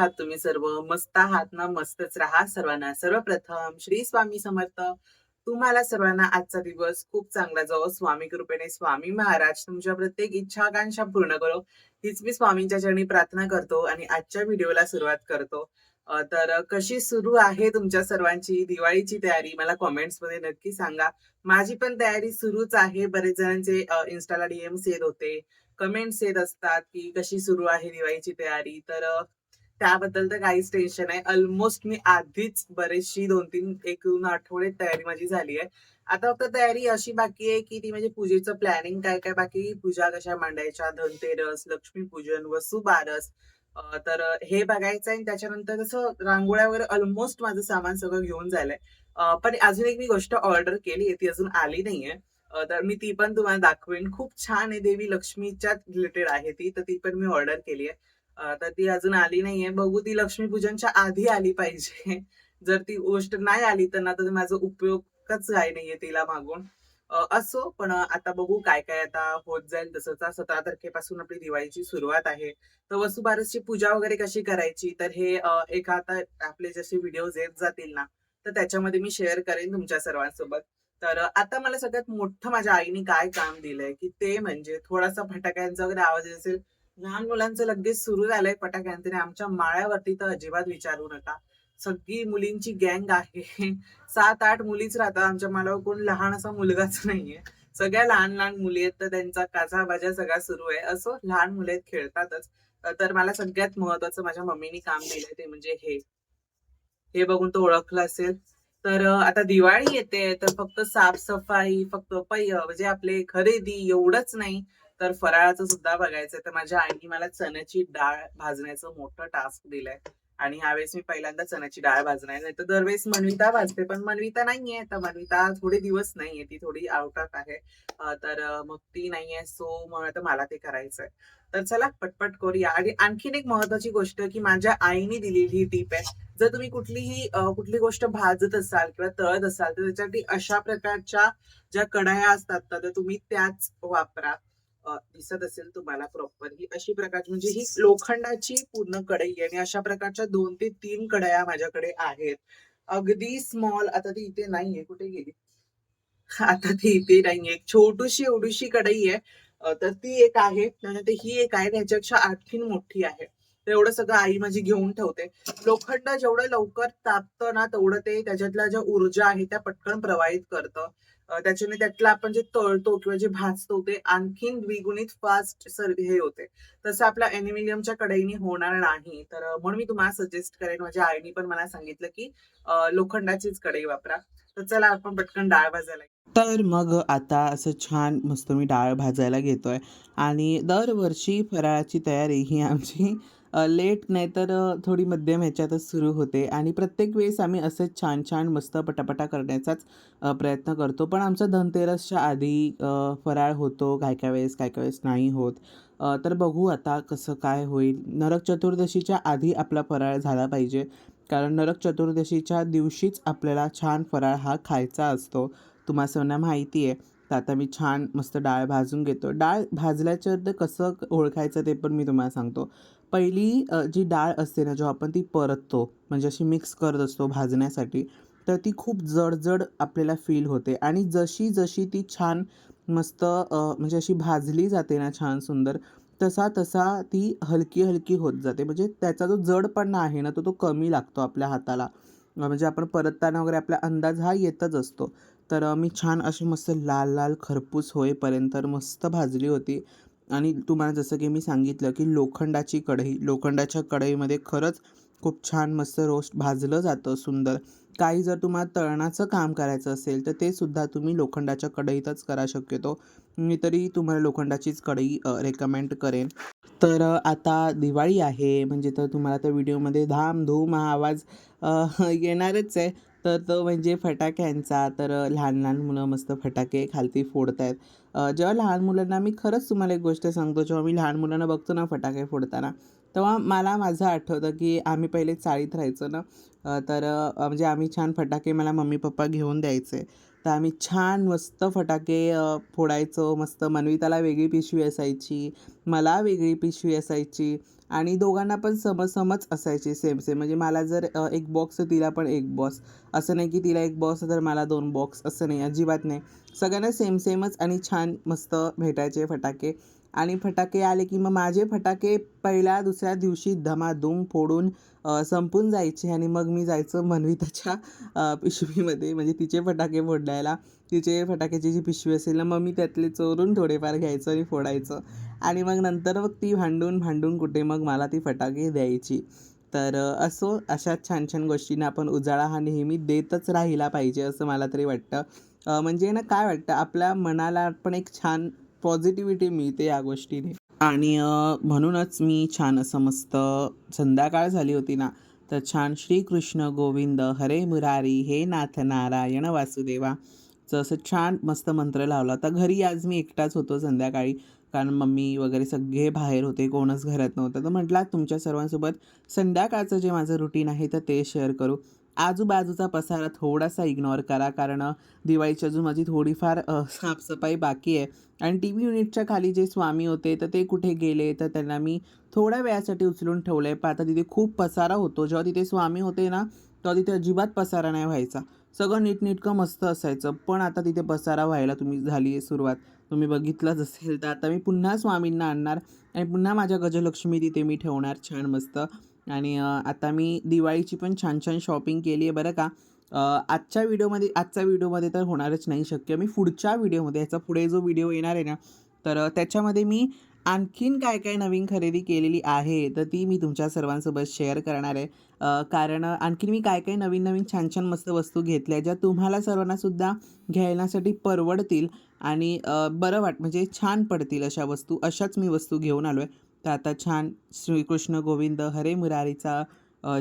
आहात तुम्ही सर्व? मस्त आहात ना? मस्तच राहा सर्वांना. सर्वप्रथम श्री स्वामी समर्थ. तुम्हाला सर्वांना आजचा दिवस खूप चांगला जावो. स्वामी कृपेने स्वामी महाराज तुमच्या प्रत्येक इच्छा, आकांक्षा पूर्ण करो, हीच मी स्वामींच्या चरणी प्रार्थना करतो आणि आजच्या व्हिडिओला सुरुवात करतो. तर कशी सुरू आहे तुमच्या सर्वांची दिवाळीची तयारी? मला कमेंट्समध्ये नक्की सांगा. माझी पण तयारी सुरूच आहे. बरेच जणांचे इन्स्टाला डीएम्स येत होते. कमेंट्स येत असतात, की कशी सुरू आहे दिवाळीची तयारी? तर त्याबद्दल तर काहीच टेन्शन नाही. ऑलमोस्ट मी आधीच बरीचशी 2-3 1-2 आठवडे तयारी माझी झाली आहे. आता फक्त तयारी अशी बाकी आहे, की ती म्हणजे पूजेचं प्लॅनिंग काय-काय बाकी, पूजा कशा मांडायच्या, धनतेरस, लक्ष्मीपूजन, वसुबारस तर हे बघायचं आहे आणि त्याच्यानंतर कसं रांगोळ्या वगैरे ऑलमोस्ट माझं सामान सगळं घेऊन झालंय. पण अजून एक मी गोष्ट ऑर्डर केली आहे, ती अजून आली नाहीये. तर मी ती पण तुम्हाला दाखवेन. खूप छान आहे, देवी लक्ष्मीच्या रिलेटेड आहे ती, तर ती पण मी ऑर्डर केली आहे. तर ती अजून आली नाहीये. बघू ती लक्ष्मीपूजनच्या आधी आली पाहिजे. जर ती गोष्ट नाही आली तर ना तर माझा उपयोगच काही नाहीये तिला मागून. असो पण आता बघू काय-काय आता होत जाईल तसंच सतरा तारखेपासून आपली दिवाळीची सुरुवात आहे. तर वसुबारसची पूजा वगैरे कशी करायची? तर हे अ, एक आता आपले जसे व्हिडिओज येत जातील ना, तर त्याच्यामध्ये मी शेअर करेन तुमच्या सर्वांसोबत. तर आता मला सगळ्यात मोठं माझ्या आईने काय काम दिलंय, की ते म्हणजे थोडासा फटाक्यांचा वगैरे आवाज असेल. लहान मुलांचं लगेच सुरू झालंय फटाक्यांचं आमच्या माळ्यावरती तर अजिबात विचारू नका. सगळी मुलींची गँग आहे. 7-8 मुलीच राहतात आमच्या माळ्यावर कोण लहान असा मुलगाच नाहीये. सगळ्या लहान-लहान मुली आहेत. तर त्यांचा काचा-बाजा सगळा सुरू आहे. असं लहान मुले खेळतातच. तर मला सगळ्यात महत्वाचं माझ्या मम्मीनी काम दिलंय ते म्हणजे हे. हे बघून तो ओळखलं असेल. तर आता दिवाळी येते तर फक्त साफ-सफाई, फक्त पै म्हणजे आपले खरेदी एवढंच नाही, तर फराळाचं सुद्धा बघायचंय. तर माझ्या आईने मला चण्याची डाळ भाजण्याचं मोठं टास्क दिलंय आणि ह्यावेळेस मी पहिल्यांदा चण्याची डाळ भाजणार नाही तर दरवेळेस मनविता भाजते, पण मनविता नाहीये. तर मनविता थोडे दिवस नाहीये. ती थोडी आउट ऑफ आहे. तर मग ती नाहीये. सो मग आता मला ते करायचंय. तर चला पटपट करूया आणि आणखीन एक महत्त्वाची गोष्ट, की माझ्या आईने दिलेली ही आहे. जर तुम्ही कुठलीही कुठली गोष्ट भाजत असाल किंवा तळत असाल, तर त्याच्यासाठी अशा प्रकारच्या ज्या कढाया असतात तर तुम्ही त्याच वापरा. दिसत असेल तुम्हाला प्रॉपर ही अशी प्रकारची म्हणजे ही लोखंडाची पूर्ण कढई आणि अशा प्रकारच्या 2 ते 3 कढया माझ्याकडे आहेत. अगदी स्मॉल आता ती इथे नाहीये. कुठे गेली? आता ती इथे नाहीये. एक छोटीशी एवढीशी कढई आहे. तर ती एक आहे. त्यानंतर ही एक आहे. त्याच्यापेक्षा आणखीन मोठी आहे. तर एवढं सगळं आई माझी घेऊन ठेवते. लोखंड जेवढं लवकर तापतं ना, तेवढं ते त्याच्यातल्या ज्या ऊर्जा आहे त्या पटकन प्रवाहित करतं. त्याच्याने त्यातलं आपण जे तळतो किंवा जे भाजतो ते आणखीन द्विगुणित फास्ट सर हे होते. तसं आपल्या एनिमिलियमच्या कढईने होणार नाही. तर म्हणून मी तुम्हाला सजेस्ट करेन. माझ्या आईने पण मला सांगितलं, की लोखंडाचीच कढई वापरा. तर चला आपण पटकन डाळ भाजायला तर मग आता असं छान मस्त मी डाळ भाजायला घेतोय आणि दरवर्षी फराळाची तयारी ही आमची लेट नाहीतर थोडी मध्यम ह्याच्यातच सुरू होते आणि प्रत्येक वेळेस आम्ही असंच छान-छान मस्त पटापटा करण्याचाच प्रयत्न करतो. पण आमचा धनतेरसच्या आधी फराळ होतो, काय काय वेळेस, काय काय वेळेस नाही होत. तर बघू आता कसं काय होईल. नरक चतुर्दशीच्या आधी आपला फराळ झाला पाहिजे. कारण नरक चतुर्दशीच्या दिवशीच आपल्याला छान फराळ हा खायचा असतो. तुम्हा सर्वांना माहिती आहे. तर आता मी छान मस्त डाळ भाजून घेतो. डाळ भाजल्याच्या कसं ओळखायचं ते पण मी तुम्हाला सांगतो. पहिली जी डाळ असते ना, जेव्हा आपण ती परततो म्हणजे अशी मिक्स करत असतो भाजण्यासाठी, तर ती खूप जड-जड आपल्याला फील होते आणि जशी-जशी ती छान मस्त म्हणजे अशी भाजली जाते ना छान सुंदर, तसा-तसा ती हलकी-हलकी होत जाते. म्हणजे त्याचा जो जडपणा आहे ना, तो तो कमी लागतो आपल्या हाताला. म्हणजे आपण परतताना वगैरे आपला अंदाज हा येतच असतो. तर मी छान अशी मस्त लाल-लाल खरपूस होईपर्यंत मस्त भाजली होती आणि तुम्हाला जसं की मी सांगितलं, की लोखंडाची कढई, लोखंडाच्या कढईमध्ये खरंच खूप छान मस्त रोस्ट भाजलं जातं सुंदर. काही जर तुम्हाला तळणाचं काम करायचं असेल, तर ते सुद्धा तुम्ही लोखंडाच्या कढईतच करा शक्यतो. मी तरी तुम्हाला लोखंडाचीच कढई रेकमेंड करेन. तर आता दिवाळी आहे म्हणजे तर तुम्हाला त्या व्हिडिओमध्ये धाम-धूम हा आवाज येणारच आहे. तर तो म्हणजे फटाक्यांचा. तर लहान-लहान मुलं मस्त फटाके खालती फोडतायत. आहेत जेव्हा लहान मुलांना मी खरंच तुम्हाला एक गोष्ट सांगतो, जेव्हा मी लहान मुलांना बघतो ना फटाके फोडताना, तेव्हा मला माझं आठवतं, की आम्ही पहिले चाळीत राहायचो ना, तर म्हणजे आम्ही छान फटाके मला मम्मी-पप्पा घेऊन द्यायचे. तर आम्ही छान मस्त फटाके फोडायचो. मस्त मनविताला वेगळी पिशवी असायची, मला वेगळी पिशवी असायची आणि दोघांना पण समसमच असायचे सेम सेम म्हणजे मला जर एक बॉक्स तिला पण एक बॉक्स असं नाही की तिला एक बॉक्स तर मला दोन बॉक्स असं नाही अजिबात नाही. सगळ्यांना सेम सेमच आणि छान मस्त भेटायचे फटाके. आणि फटाके आले की मग माझे फटाके पहिल्या दुसऱ्या दिवशी धमाधूम फोडून संपून जायचे आणि मग मी जायचं मनविताच्या पिशवीमध्ये. म्हणजे तिचे फटाके फोडायला. तिचे फटाक्याची जी पिशवी असेल ना मग मी त्यातले चोरून थोडेफार घ्यायचं आणि फोडायचं. आणि मग नंतर मग ती भांडून भांडून कुठे मग मला ती फटाके द्यायची. तर असो अशा छान छान गोष्टींना आपण उजाळा हा नेहमी देतच राहिला पाहिजे असं मला तरी वाटतं. म्हणजे ना काय वाटतं? आपल्या मनाला पण एक छान पॉझिटिव्हिटी मिळते या गोष्टीने. आणि म्हणूनच मी छान असं मस्त संध्याकाळ झाली होती ना तर छान श्रीकृष्ण गोविंद हरे मुरारी हे नाथ नारायण वासुदेवा जसं छान मस्त मंत्र लावला. तर घरी आज मी एकटाच होतो संध्याकाळी कारण मम्मी वगैरे सगळे बाहेर होते कोणच घरात नव्हतं. तर म्हटलं तुमच्या सर्वांसोबत संध्याकाळचं जे माझं रुटीन आहे तर ते शेअर करू. आजूबाजूचा पसारा थोडासा इग्नोर करा कारण दिवाळीची अजून माझी थोडीफार साफसफाई बाकी आहे. आणि टी व्ही युनिटच्या खाली जे स्वामी होते तर ते कुठे गेले तर त्यांना मी थोड्या वेळासाठी उचलून ठेवलं आहे पण आता तिथे खूप पसारा होतो. जेव्हा तिथे स्वामी होते ना तेव्हा तिथे अजिबात पसारा नाही व्हायचा. सगळं नीटनीटकं मस्त असायचं. पण आता तिथे पसारा व्हायला तुम्ही झाली आहे सुरुवात. तुम्ही बघितलंच असेल तर आता मी पुन्हा स्वामींना आणणार आणि पुन्हा माझ्या गजलक्ष्मी तिथे मी ठेवणार. छान मस्त. आणि आता मी दिवाळीची पण छान छान शॉपिंग केली आहे बरं का. आजच्या व्हिडिओमध्ये आजच्या व्हिडिओमध्ये तर होणारच नाही शक्य. मी पुढच्या व्हिडिओमध्ये याचा पुढे जो व्हिडिओ येणार आहे ना तर त्याच्यामध्ये मी आणखीन काय काय नवीन खरेदी केलेली आहे तर ती मी तुमच्या सर्वांसोबत शेअर करणार आहे. कारण आणखीन मी काय काय नवीन नवीन छान छान मस्त वस्तू घेतल्या ज्या तुम्हाला सर्वांनासुद्धा घ्यायलासाठी परवडतील आणि बरं वाट म्हणजे छान पडतील अशा वस्तू अशाच मी वस्तू घेऊन आलो आहे तर आता छान श्रीकृष्ण गोविंद हरे मुरारीचा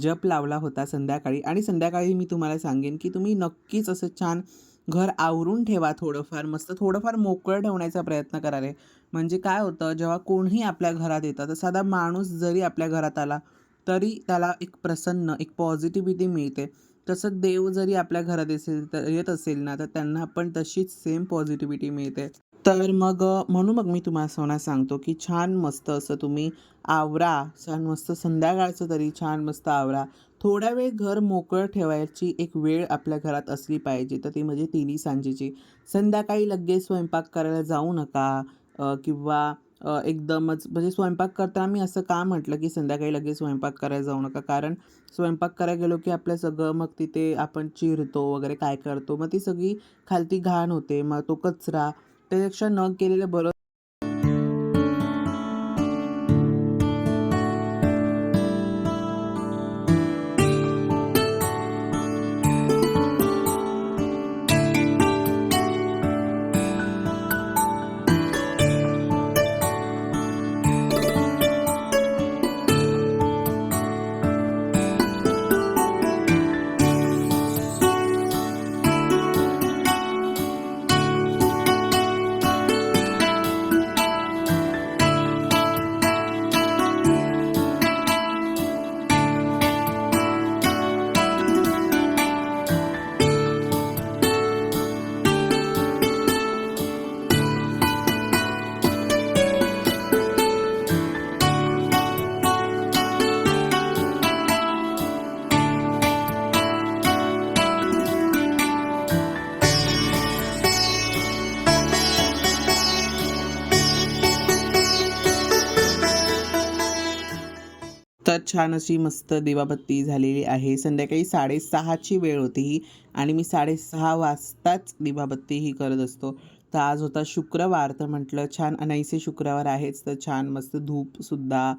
जप लावला होता संध्याकाळी. आणि संध्याकाळी मी तुम्हाला सांगेन की तुम्ही नक्कीच असं छान घर आवरून ठेवा थोडंफार मस्त थोडंफार मोकळं ठेवण्याचा प्रयत्न करा रे म्हणजे काय होतं जेव्हा कोणीही आपल्या घरात येतं तर साधा माणूस जरी आपल्या घरात आला तरी त्याला एक प्रसन्न एक पॉझिटिव्हिटी मिळते. तसं देव जरी आपल्या घरात असेल तर येत असेल ना तर त्यांना पण तशीच सेम पॉझिटिव्हिटी मिळते. तर मग म्हणून मग मी तुम्हाला सोना सांगतो की छान मस्त असं तुम्ही आवरा. छान मस्त संध्याकाळचं तरी छान मस्त आवरा. थोडा वेळ घर मोकळं ठेवायची एक वेळ आपल्या घरात असली पाहिजे. तर ती म्हणजे तिन्ही सांजेची. संध्याकाळी लगेच स्वयंपाक करायला जाऊ नका किंवा एकदमच म्हणजे स्वयंपाक करताना मी असं का म्हटलं की संध्याकाळी लगेच स्वयंपाक करायला जाऊ नका. कारण स्वयंपाक करायला गेलो की आपलं सगळं मग तिथे आपण चिरतो वगैरे काय करतो. मग ती सगळी खालती घाण होते. मग तो कचरा त्यापेक्षा न केलेलं बरं छान अशी मस्त दिवाबत्ती झालेली आहे. संध्याकाळी साडेसहाची वेळ होती ही आणि मी साडेसहा वाजताच दिवाबत्ती ही करत असतो. तर आज होता शुक्रवार तर म्हटलं छान अनाईसे शुक्रवार आहेच तर छान मस्त धूपसुद्धा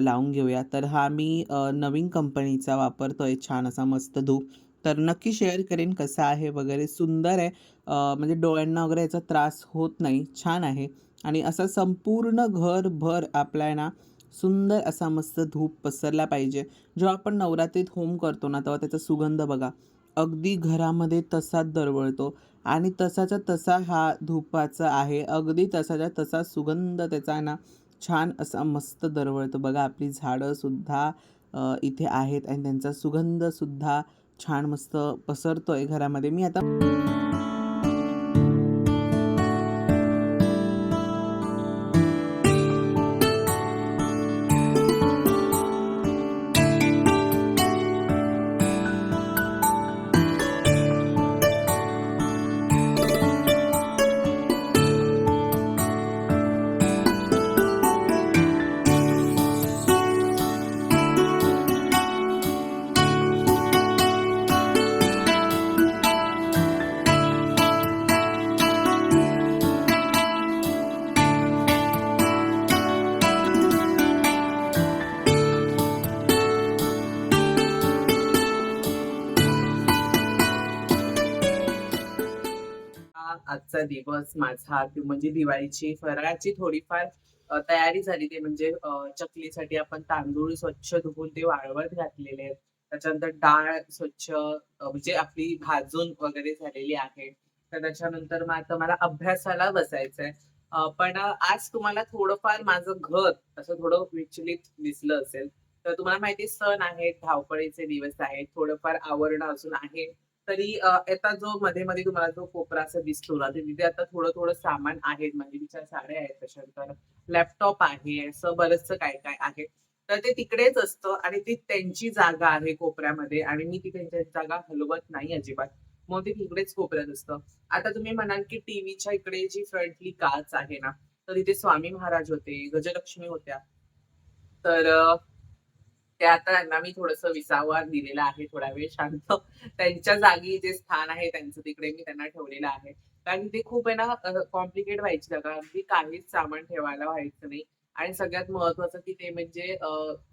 लावून घेऊया. तर हा मी नवीन कंपनीचा वापरतो आहे छान असा मस्त धूप. तर नक्की शेअर करेन कसा आहे वगैरे. सुंदर आहे. म्हणजे डोळ्यांना वगैरे याचा त्रास होत नाही. छान आहे. आणि असा संपूर्ण घरभर आपला आहे ना सुंदर असा मस्त धूप पसरला पाहिजे. जेव्हा आपण नवरात्रीत होम करतो ना तेव्हा त्याचा सुगंध बघा. अगदी घरामध्ये तसाच दरवळतो. आणि तसाचा तसा हा धूपाचा आहे. अगदी तसाचा तसा सुगंध त्याचा आहे ना छान असा मस्त दरवळतो. बघा आपली झाडंसुद्धा इथे आहेत. आणि त्यांचा सुगंधसुद्धा छान मस्त पसरतो आहे घरामध्ये. मी आता आजचा दिवस माझा म्हणजे दिवाळीची फराळाची थोडीफार तयारी झाली ते म्हणजे चकलीसाठी आपण तांदूळ स्वच्छ धुवून ते वाळवत घातलेले आहेत. त्याच्यानंतर डाळ स्वच्छ म्हणजे आपली भाजून वगैरे झालेली आहे. तर त्याच्यानंतर मग आता मला अभ्यासाला बसायचंय. पण आज तुम्हाला थोडंफार माझं घर असं थोडं विचलित दिसलं असेल. तर तुम्हाला माहिती सण आहेत, धावपळीचे दिवस आहेत, थोडंफार आवरणं अजून आहे. तरी आता जो मध्ये-मध्ये तुम्हाला जो कोपरा असा दिसतो ना, तिथे आता थोडं-थोडं सामान आहे. म्हणजे तिच्या साड्या आहेत, त्याच्यानंतर लॅपटॉप आहे, असं बरचसं काय-काय आहे. तर ते तिकडेच असतं आणि ती त्यांची जागा आहे कोपऱ्यामध्ये आणि मी ती जागा हलवत नाही अजिबात. मग ते तिकडेच कोपऱ्यात असतं. आता तुम्ही म्हणाल, की टीव्हीच्या इकडे जी फ्रंटली काच आहे ना, तर तिथे स्वामी महाराज होते, गजलक्ष्मी होत्या. तर ते आता त्यांना मी थोडस विसावा दिलेला आहे, थोडा वेळ शांत त्यांच्या जागी जे स्थान आहे त्यांचं तिकडे मी त्यांना ठेवलेलं आहे. कारण ते खूप आहे ना कॉम्प्लिकेट व्हायची जागा. अगदी काहीच सामान ठेवायला व्हायचं नाही आणि सगळ्यात महत्वाचं की ते म्हणजे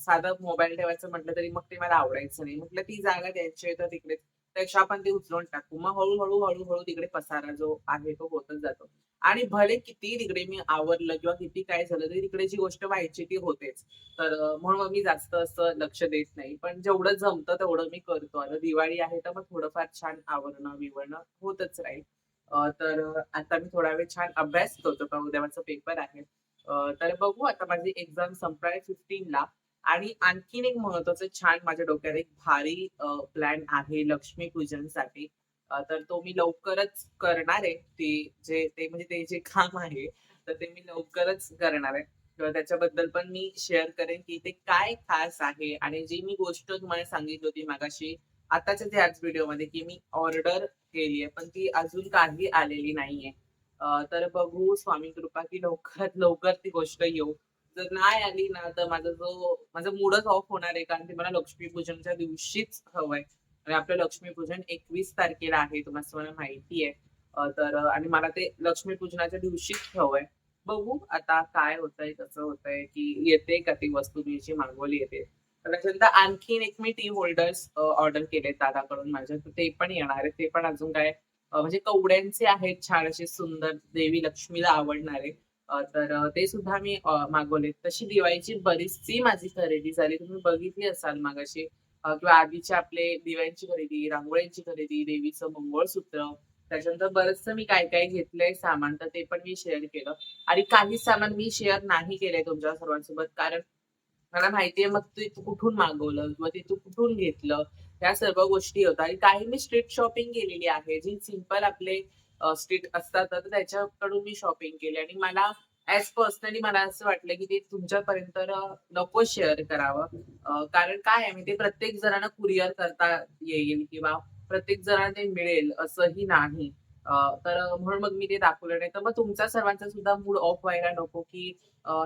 साधं मोबाईल ठेवायचं म्हटलं तरी मग ते मला आवडायचं नाही. म्हटलं ती जागा द्यायची आहे तर तिकडे त्यापेक्षा आपण ते उचलून टाकू. मग हळूहळू हळू हळू तिकडे पसारा जो आहे तो होतच जातो. आणि भले किती तिकडे मी आवरलं किंवा किती काय झालं तरी तिकडे जी गोष्ट व्हायची ती होतेच. तर म्हणून मी जास्त असं लक्ष देत नाही. पण जेवढं जमतं तेवढं मी करतो. आता दिवाळी आहे तर मग थोडंफार छान आवरणं विवरणं होतच राहील. तर आता मी थोडा वेळ छान अभ्यास करतो कारण उद्या माझा पेपर आहे. तर बघू आता माझी एक्झाम संपणार आहे 15ला आणि आणखीन एक महत्वाचं छान माझ्या डोक्यात एक भारी प्लॅन आहे लक्ष्मी पूजनसाठी तर तो मी लवकरच करणार आहे. ते जे ते म्हणजे ते जे काम आहे, तर ते मी लवकरच करणार आहे. त्याच्याबद्दल पण मी शेअर करेन, की ते काय खास आहे आणि जी मी गोष्ट तुम्हाला सांगितली होती मागाशी आताच्या त्याच व्हिडिओमध्ये, की मी ऑर्डर केली आहे, पण ती अजून काही आलेली नाहीये. तर बघू स्वामी कृपा, की लवकरात लवकर ती गोष्ट येऊ. जर नाही आली ना, तर माझा जो माझा मूडच ऑफ होणार आहे, कारण ते मला लक्ष्मीपूजनच्या दिवशीच हवंय. आणि आपलं लक्ष्मीपूजन 21 तारखेला आहे, तुम्हाला मला माहिती आहे. तर आणि मला ते लक्ष्मीपूजनाच्या दिवशीच हवंय. बघू आता काय होतंय, कसं होतंय, की येते का ती वस्तू मी जी मागवली येते तर त्याच्यानंतर आणखीन एक मी टी होल्डर्स ऑर्डर केलेत दादाकडून माझ्या, तर ते पण येणार आहे ते पण अजून काय म्हणजे कवड्यांचे आहेत छान असे सुंदर देवी लक्ष्मीला आवडणारे. तर ते सुद्धा मी मागवले तशी दिवाळीची बरीचशी माझी खरेदी झाली. तुम्ही बघितली असाल मागाशी किंवा आधीचे आपले दिव्यांची खरेदी, रांगोळ्यांची खरेदी, देवीचं मंगळसूत्र, त्याच्यानंतर बरचसं मी काय-काय घेतलंय सामान, तर ते पण मी शेअर केलं. आणि काही सामान मी शेअर नाही केलंय तुमच्या सर्वांसोबत कारण मला माहितीये मग ते तू कुठून मागवलं किंवा ते तू कुठून घेतलं, या सर्व गोष्टी होतात आणि काही मी स्ट्रीट शॉपिंग केलेली आहे. जी सिंपल आपले स्ट्रीट असतात तर त्याच्याकडून मी शॉपिंग केली आणि मला ॲज पर्सनली मला असं वाटलं, की ते तुमच्यापर्यंत नको शेअर करावं. कारण काय आहे ते प्रत्येक जणांना कुरिअर करता येईल किंवा प्रत्येक जणांना ते मिळेल असंही नाही. तर म्हणून मग मी ते दाखवलं नाही. तर मग तुमचा सर्वांचा सुद्धा मूड ऑफ व्हायला नको, की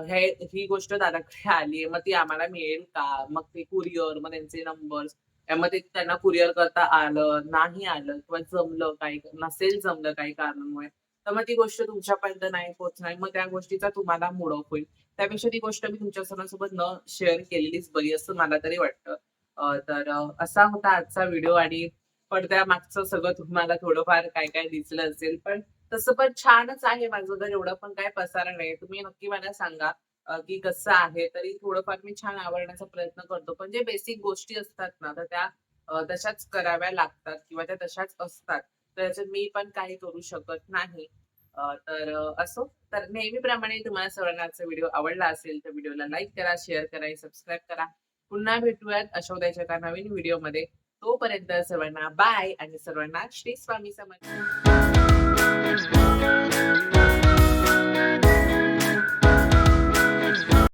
हे ही गोष्ट दादाकडे आली आहे, मग ती आम्हाला मिळेल का? मग ते कुरिअर, मग त्यांचे नंबर्स, यामध्ये त्यांना कुरिअर करता आलं, नाही आलं किंवा जमलं काही नसेल जमलं काही कारणामुळे, तर मग ती गोष्ट तुमच्यापर्यंत नाही पोहोचणार. मग त्या गोष्टीचा तुम्हाला मूड ऑफ होईल. त्यापेक्षा ती गोष्ट मी तुमच्या सर्वांसोबत न शेअर केलेलीच बरी असं मला तरी वाटतं. तर असा होता आजचा व्हिडिओ आणि पडद्यामागचं सगळं तुम्हाला थोडंफार काय-काय दिसलं असेल. पण तसं पण छानच आहे माझं घर, एवढं पण काही पसारा नाही. तुम्ही नक्की मला सांगा की कसं आहे? तरी थोडंफार मी छान आवरण्याचा प्रयत्न करतो. पण जे बेसिक गोष्टी असतात ना, तर त्या तशाच कराव्या लागतात किंवा त्या तशाच असतात. तर त्याच्यात मी पण काही करू शकत नाही. तर असो. तर नेहमीप्रमाणे तुम्हाला सर्वांनाचा व्हिडिओ आवडला असेल, तर व्हिडिओला लाईक करा, शेअर करा आणि सबस्क्राईब करा. पुन्हा भेटूयात अशा एका नवीन व्हिडिओमध्ये. तोपर्यंत सर्वांना बाय आणि सर्वांना श्री स्वामी समर्थ.